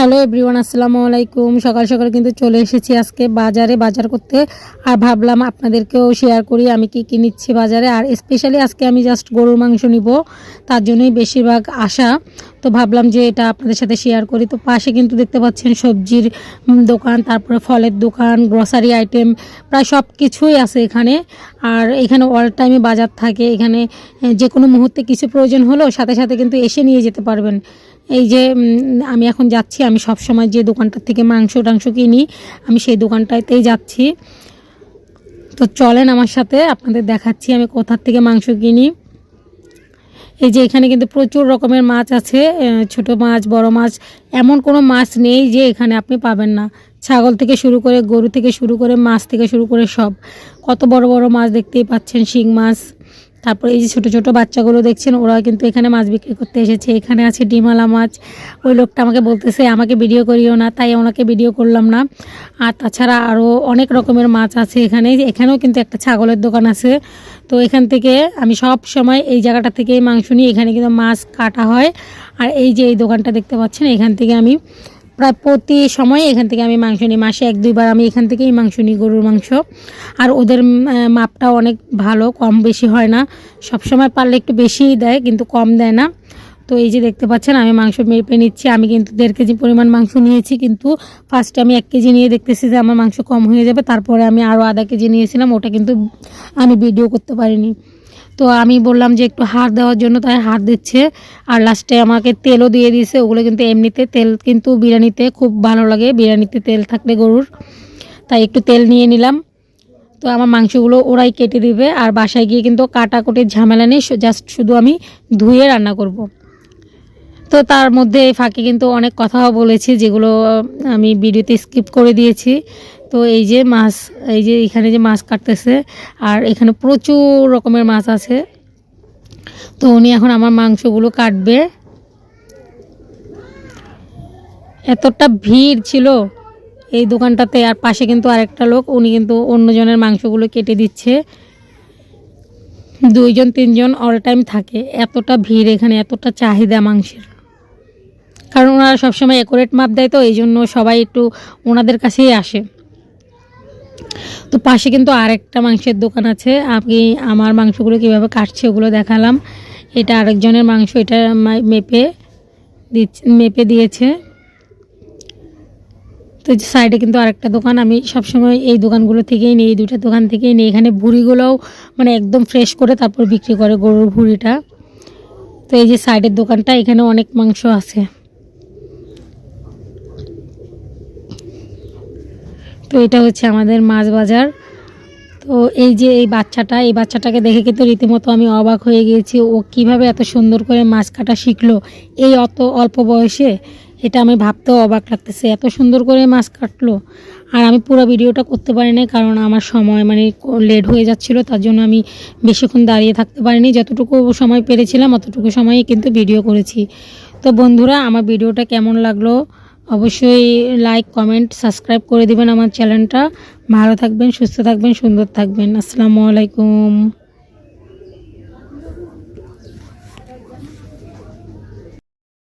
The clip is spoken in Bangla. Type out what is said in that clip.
হ্যালো এভরিওয়ান, আসসালামু আলাইকুম। সকাল সকাল কিন্তু চলে এসেছি আজকে বাজারে। বাজার করতে আর ভাবলাম আপনাদেরকেও শেয়ার করি, আমি কি কি নিচ্ছি বাজারে। আর স্পেশালি আজকে আমি জাস্ট গরুর মাংস নিব, তার জন্যই বেশিরভাগ আসা তো ভাবলাম যে এটা আপনাদের সাথে শেয়ার করি। তো পাশে কিন্তু দেখতে পাচ্ছেন সবজির দোকান, তারপরে ফলের দোকান গ্রসারি আইটেম প্রায় সব কিছুই আছে এখানে। আর এখানে অল টাইমে বাজার থাকে। এখানে যে কোনো মুহূর্তে কিছু প্রয়োজন হলো সাথে সাথে কিন্তু এসে নিয়ে যেতে পারবেন। এই যে আমি এখন যাচ্ছি, আমি সব সময় যে দোকানটার থেকে মাংস টাংস কিনি, আমি সেই দোকানটাতেই যাচ্ছি। তো চলেন আমার সাথে, আপনাদের দেখাচ্ছি আমি কোথার থেকে মাংস কিনি। এই যে এখানে কিন্তু প্রচুর রকমের মাছ আছে ছোট মাছ, বড় মাছ, এমন কোনো মাছ নেই যে এখানে আপনি পাবেন না। ছাগল থেকে শুরু করে, গরু থেকে শুরু করে, মাছ থেকে শুরু করে সব। কত বড় বড় মাছ দেখতেই পাচ্ছেন, শিং মাছ। তারপরে এই যে ছোটো ছোটো বাচ্চাগুলো দেখছেন ওরা কিন্তু এখানে মাছ বিক্রি করতে এসেছে। এখানে আছে ডিমালা মাছ। ওই লোকটা আমাকে বলতেছে, আমাকে ভিডিও করিও না। তাই ওনাকে ভিডিও করলাম না। আর তাছাড়া আরও অনেক রকমের মাছ আছে এখানে। এখানেও কিন্তু একটা ছাগলের দোকান আছে। তো এখান থেকে আমি সব সময় এই জায়গাটা থেকে মাংস নিই। এখানে কিন্তু মাছ কাটা হয়। আর এই যে এই দোকানটা দেখতে পাচ্ছেন, এখান থেকে আমি প্রায় প্রতি সময় এখান থেকে আমি মাংস নিই। মাসে এক, দুইবার আমি এখান থেকেই মাংস নিই গরুর মাংস। আর ওদের মাপটাও অনেক ভালো, কম বেশি হয় না। সব সময় পারলে একটু বেশিই দেয়, কিন্তু কম দেয় না। তো এই যে দেখতে পাচ্ছেন, আমি মাংস মেপে নিচ্ছি। আমি কিন্তু দেড় কেজি পরিমাণ মাংস নিয়েছি, কিন্তু ফার্স্টে আমি এক কেজি নিয়ে দেখতেছি যে আমার মাংস কম হয়ে যাবে। তারপরে আমি আরও আধা কেজি নিয়েছিলাম, ওটা কিন্তু আমি ভিডিও করতে পারিনি। তো আমি বললাম যে একটু হাড় দেওয়ার জন্য তাই হাড় দিচ্ছে। আর লাস্টে আমাকে তেলও দিয়ে দিয়েছে, ওগুলো কিন্তু এমনিতে তেল কিন্তু বিরিয়ানিতে খুব ভালো লাগে, বিরিয়ানিতে তেল থাকলে গরুর। তাই একটু তেল নিয়ে নিলাম। তো আমার মাংসগুলো ওরাই কেটে দিবে, আর বাসায় গিয়ে কিন্তু কাটাকুটির ঝামেলা নেই জাস্ট শুধু আমি ধুয়ে রান্না করব। তো তার মধ্যে ফাঁকে কিন্তু অনেক কথাও বলেছি, যেগুলো আমি ভিডিওতে স্কিপ করে দিয়েছি। তো এই যে মাছ, এই যে এখানে যে মাছ কাটতেছে, আর এখানে প্রচুর রকমের মাছ আছে। তো উনি এখন আমার মাংসগুলো কাটবে। এতটা ভিড় ছিল এই দোকানটাতে, আর পাশে কিন্তু আরেকটা লোক, উনি কিন্তু অন্যজনের মাংসগুলো কেটে দিচ্ছে। দুইজন, তিনজন অল টাইম থাকে। এতটা ভিড় এখানে, এতটা চাহিদা মাংসের। কারণ ওনারা সবসময় অ্যাকুরেট মাপ দেয় তো, এই জন্য সবাই একটু ওনাদের কাছেই আসে। তো পাশে কিন্তু আরেকটা মাংসের দোকান আছে, আমি আমার মাংসগুলো কীভাবে কাটছে ওগুলো দেখালাম। এটা আরেকজনের মাংস, এটা মেপে দিচ্ছে মেপে দিয়েছে। তো সাইডে কিন্তু আরেকটা দোকান, আমি সবসময় এই দোকানগুলো থেকেই নিই, এই দুইটা দোকান থেকেই নিই। এখানে ভুড়িগুলোও মানে একদম ফ্রেশ করে তারপর বিক্রি করে গরুর ভুড়িটা। তো এই যে সাইডের দোকানটা, এখানে অনেক মাংস আছে। তো এটা হচ্ছে আমাদের মাছ বাজার। তো এই যে এই বাচ্চাটা, এই বাচ্চাটাকে দেখে কিন্তু রীতিমতো আমি অবাক হয়ে গিয়েছি। ও কীভাবে এত সুন্দর করে মাছ কাটা শিখলো এই অত অল্প বয়সে? এটা আমি ভাবতেও অবাক লাগতেছে, এত সুন্দর করে মাছ কাটলো। আর আমি পুরো ভিডিওটা করতে পারিনি কারণ আমার সময় মানে লেট হয়ে যাচ্ছিল, তার জন্য আমি বেশিক্ষণ দাঁড়িয়ে থাকতে পারিনি। যতটুকু সময় পেরেছিলাম, অতটুকু সময়ই কিন্তু ভিডিও করেছি। তো বন্ধুরা, আমার ভিডিওটা কেমন লাগল? অবশ্যই লাইক কমেন্ট সাবস্ক্রাইব করে দিবেন আমার চ্যানেলটা ভালো থাকবেন, সুস্থ থাকবেন, সুন্দর থাকবেন। আসসালামু আলাইকুম।